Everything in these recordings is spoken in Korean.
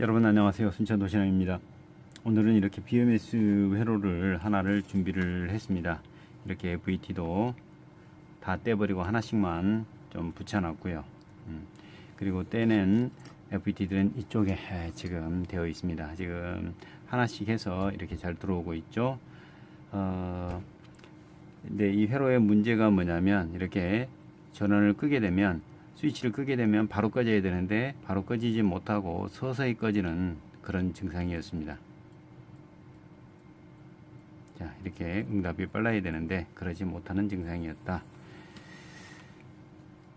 여러분 안녕하세요. 순천 도시락입니다. 오늘은 이렇게 BMS 회로를 하나를 준비를 했습니다. 이렇게 VT도 다 떼버리고 하나씩만 좀 붙여놨고요. 음, 그리고 떼낸 FPT들은 이쪽에 지금 되어 있습니다. 지금 하나씩 해서 이렇게 잘 들어오고 있죠? 어, 근데 이 회로의 문제가 뭐냐면 이렇게 전원을 끄게 되면 스위치를 끄게 되면 바로 꺼져야 되는데 바로 꺼지지 못하고 서서히 꺼지는 그런 증상이었습니다. 자 이렇게 응답이 빨라야 되는데 그러지 못하는 증상이었다.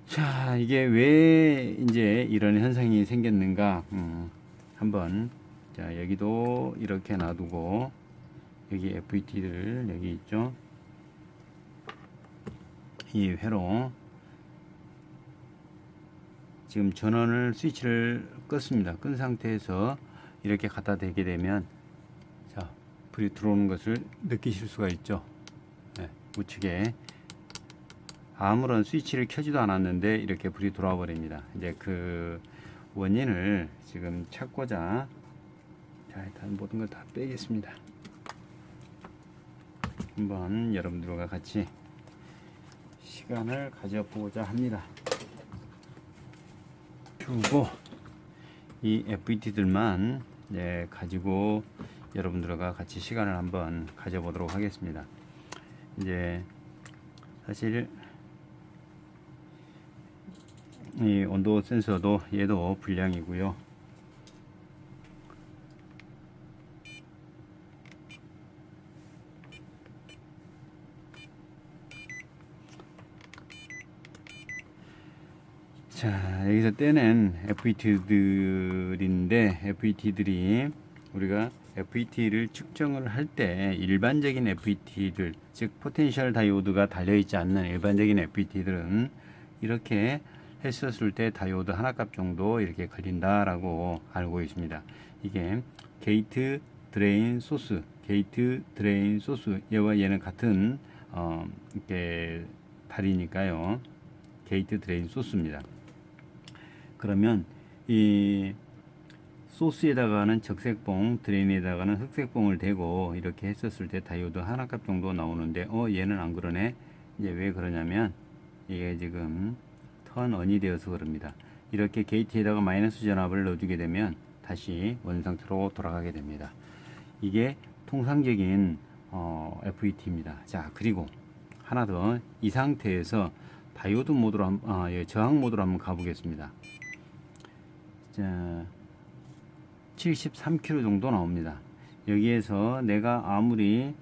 자 이게 왜 이제 이런 현상이 생겼는가 음, 한번 자 여기도 이렇게 놔두고 여기 FET를 여기 있죠 이 회로 지금 전원을 스위치를 껐습니다. 끈 상태에서 이렇게 갖다 대게 되면 자 불이 들어오는 것을 느끼실 수가 있죠. 네, 우측에 아무런 스위치를 켜지도 않았는데 이렇게 불이 들어와 버립니다. 이제 그 원인을 지금 찾고자 자 일단 모든 걸 다 빼겠습니다. 한번 여러분들과 같이 시간을 가져보고자 합니다. 주고 이 FET들만 네, 가지고 여러분들과 같이 시간을 한번 가져보도록 하겠습니다. 이제 사실 이 온도 센서도 얘도 불량이고요. 자, 여기서 떼낸 FET들인데, FET들이 우리가 FET를 측정을 할 때 일반적인 FET들, 즉 포텐셜 다이오드가 달려있지 않는 일반적인 FET들은 이렇게 했었을 때 다이오드 하나 값 정도 이렇게 걸린다라고 알고 있습니다. 이게 게이트, 드레인, 소스, 게이트, 드레인, 소스 얘와 얘는 같은 어, 이렇게 다리니까요. 게이트, 드레인, 소스입니다. 그러면 이 소스에다가는 적색봉, 드레인에다가는 흑색봉을 대고 이렇게 했었을 때 다이오드 하나 값 정도 나오는데 어 얘는 안 그러네. 이제 왜 그러냐면 이게 지금 턴언이 되어서 그럽니다. 이렇게 게이트에다가 마이너스 전압을 넣어주게 되면 다시 원상태로 돌아가게 됩니다. 이게 통상적인 어, FET입니다. 자 그리고 하나 더 이 상태에서 다이오드 모드로 한, 아, 예, 저항 모드로 한번 가보겠습니다. 자, 73km 정도 나옵니다. 여기에서 내가 아무리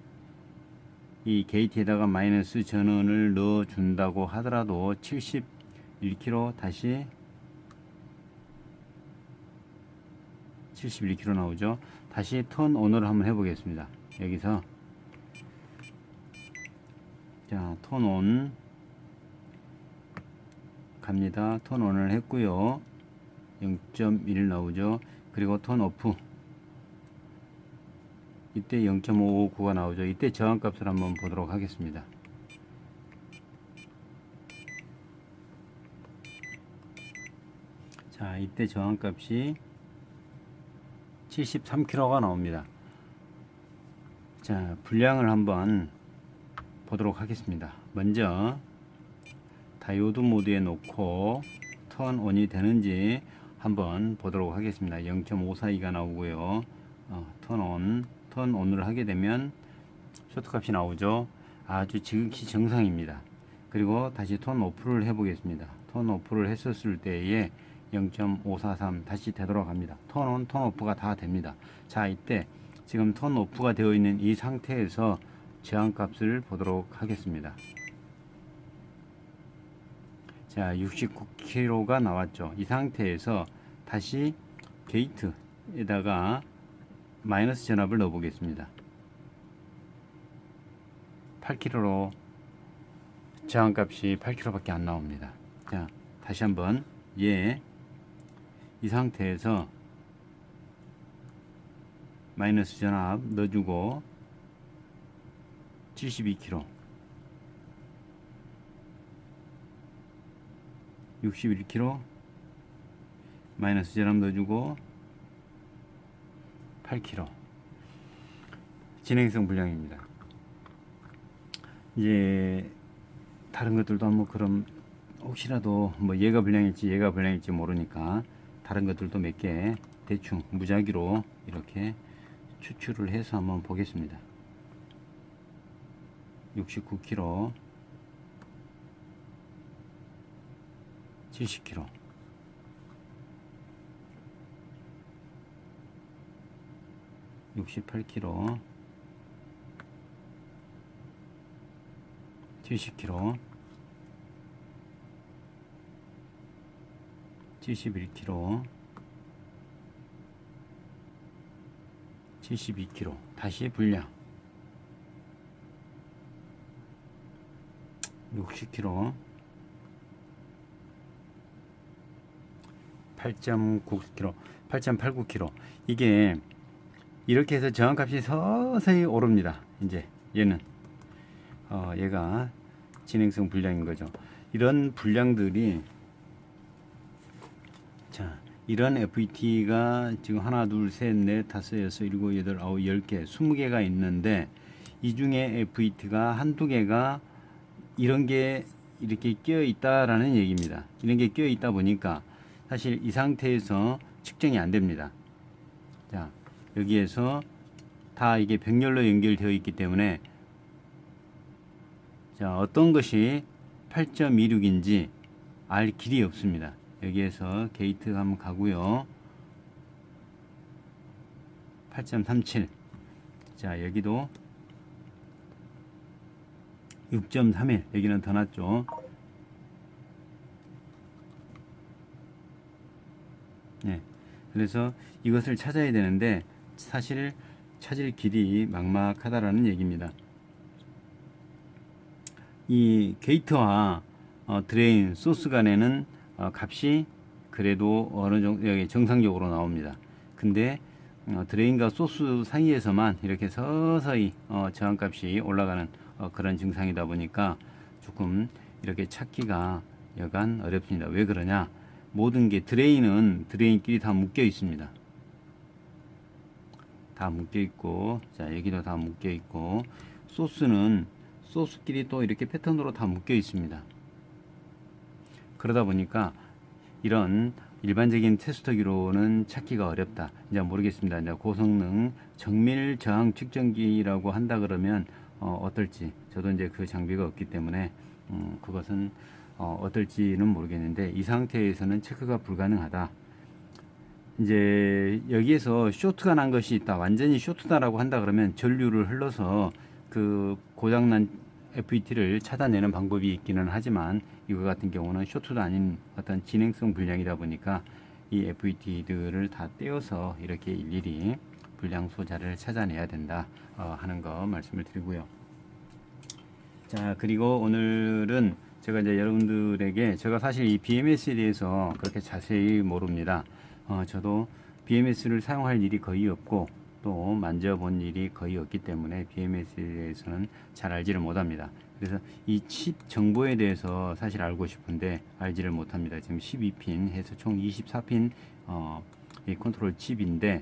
이 게이트에다가 마이너스 전원을 넣어 준다고 하더라도 71km 다시 71km 나오죠. 다시 턴 온을 한번 해 보겠습니다. 여기서 자, 턴온 갑니다. 턴 온을 했고요. 0.1 나오죠. 그리고 턴 오프. 이때 0.559가 나오죠. 이때 저항값을 한번 보도록 하겠습니다. 자, 이때 저항값이 73kg가 나옵니다. 자, 분량을 한번 보도록 하겠습니다. 먼저 다이오드 모드에 놓고 턴 온이 되는지 한번 보도록 하겠습니다. 0.542가 나오고요. 어, 턴 온, 턴 온을 하게 되면 쇼트 값이 나오죠. 아주 지극히 정상입니다. 그리고 다시 턴 오프를 해보겠습니다. 턴 오프를 했었을 때에 0.543 다시 되돌아갑니다. 턴 온, 턴 오프가 다 됩니다. 자, 이때 지금 턴 오프가 되어 있는 이 상태에서 저항 값을 보도록 하겠습니다. 자 69kg가 나왔죠. 이 상태에서 다시 게이트에다가 마이너스 전압을 넣어 보겠습니다. 8kg로 저항값이 8kg 밖에 안 나옵니다. 자 다시 한번 얘이 상태에서 마이너스 전압 넣어주고 72kg 61kg 마이너스 전압 넣어주고 8kg 진행성 불량입니다. 이제 다른 것들도 한번 그럼 혹시라도 뭐 얘가 불량일지 얘가 불량일지 모르니까 다른 것들도 몇 개 대충 무작위로 이렇게 추출을 해서 한번 보겠습니다. 69kg 70kg 68kg 70kg 71kg 72kg 다시 분량 60kg 8.9kg 8.89kg 이게 이렇게 해서 저항값이 서서히 오릅니다. 이제 얘는. 어 얘가 진행성 불량인 거죠. 이런 불량들이 자 이런 FET가 지금 하나 둘셋넷 다섯 여섯 일곱 여덟 아홉 열 개 스무 개가 있는데 이 중에 FET가 한두 개가 이런 게 이렇게 끼어 있다라는 얘기입니다. 이런 게 끼어 있다 보니까 사실 이 상태에서 측정이 안 됩니다. 자, 여기에서 다 이게 병렬로 연결되어 있기 때문에 자, 어떤 것이 8.26인지 알 길이 없습니다. 여기에서 게이트 한번 가고요. 8.37. 자, 여기도 6.31 여기는 더 낮죠 네, 그래서 이것을 찾아야 되는데 사실 찾을 길이 막막하다라는 얘기입니다 이 게이트와 어, 드레인 소스 간에는 어, 값이 그래도 어느 정도 정상적으로 나옵니다 근데 어, 드레인과 소스 사이에서만 이렇게 서서히 어, 저항값이 올라가는 어, 그런 증상이다 보니까 조금 이렇게 찾기가 여간 어렵습니다. 왜 그러냐? 모든 게 드레인은 드레인끼리 다 묶여 있습니다. 다 묶여 있고, 자, 여기도 다 묶여 있고, 소스는 소스끼리 또 이렇게 패턴으로 다 묶여 있습니다. 그러다 보니까 이런 일반적인 테스터기로는 찾기가 어렵다. 이제 모르겠습니다. 이제 고성능 정밀 저항 측정기라고 한다 그러면 어, 어떨지 저도 이제 그 장비가 없기 때문에 음, 그것은 어, 어떨지는 모르겠는데 이 상태에서는 체크가 불가능하다. 이제 여기에서 쇼트가 난 것이 있다. 완전히 쇼트다라고 한다 그러면 전류를 흘러서 그 고장난 FET를 찾아내는 방법이 있기는 하지만 이거 같은 경우는 쇼트도 아닌 어떤 진행성 불량이다 보니까 이 FET들을 다 떼어서 이렇게 일일이 불량 소자를 찾아내야 된다 어, 하는 거 말씀을 드리고요. 자 그리고 오늘은 제가 이제 여러분들에게 제가 사실 이 BMS에 대해서 그렇게 자세히 모릅니다. 어, 저도 BMS를 사용할 일이 거의 없고 또 만져본 일이 거의 없기 때문에 BMS에 대해서는 잘 알지를 못합니다. 그래서 이 칩 정보에 대해서 사실 알고 싶은데 알지를 못합니다. 지금 12핀 해서 총 24핀 어, 이 컨트롤 칩인데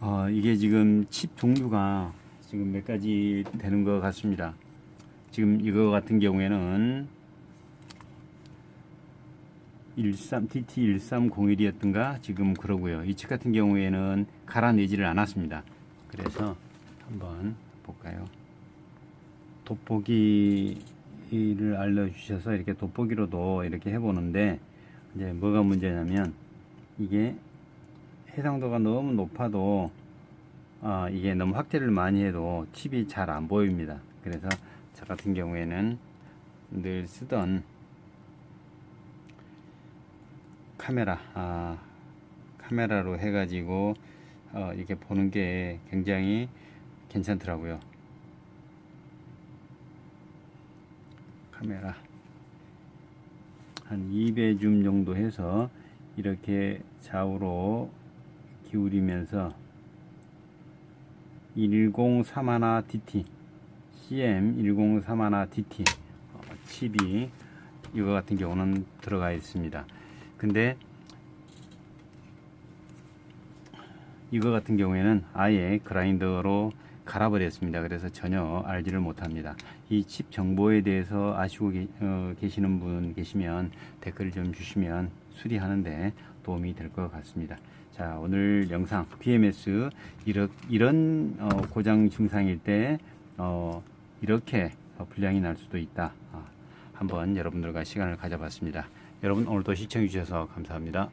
어, 이게 지금 칩 종류가 지금 몇 가지 되는 것 같습니다. 지금 이거 같은 경우에는 13 DT 1301이었던가 지금 그러고요. 이 칩 같은 경우에는 갈아내지를 않았습니다. 그래서 한번 볼까요? 돋보기를 알려주셔서 이렇게 돋보기로도 이렇게 해보는데 이제 뭐가 문제냐면 이게 해상도가 너무 높아도 어, 이게 너무 확대를 많이 해도 칩이 잘 안 보입니다. 그래서 저 같은 경우에는 늘 쓰던 카메라 아, 카메라로 해가지고 어, 이렇게 보는 게 굉장히 괜찮더라고요. 카메라 한 2배 줌 정도 해서 이렇게 좌우로 기울이면서 1031 DT CM 1031 DT 어, 칩이 이거 같은 경우는 들어가 있습니다. 근데 이거 같은 경우에는 아예 그라인더로 갈아버렸습니다. 그래서 전혀 알지를 못합니다. 이 칩 정보에 대해서 아시고 계, 어, 계시는 분 계시면 댓글 좀 주시면 수리하는데 도움이 될 것 같습니다. 자, 오늘 영상 BMS 이런, 이런 어, 고장 증상일 때 어, 이렇게 어, 불량이 날 수도 있다. 아, 한번 여러분들과 시간을 가져봤습니다. 여러분 오늘도 시청해 주셔서 감사합니다.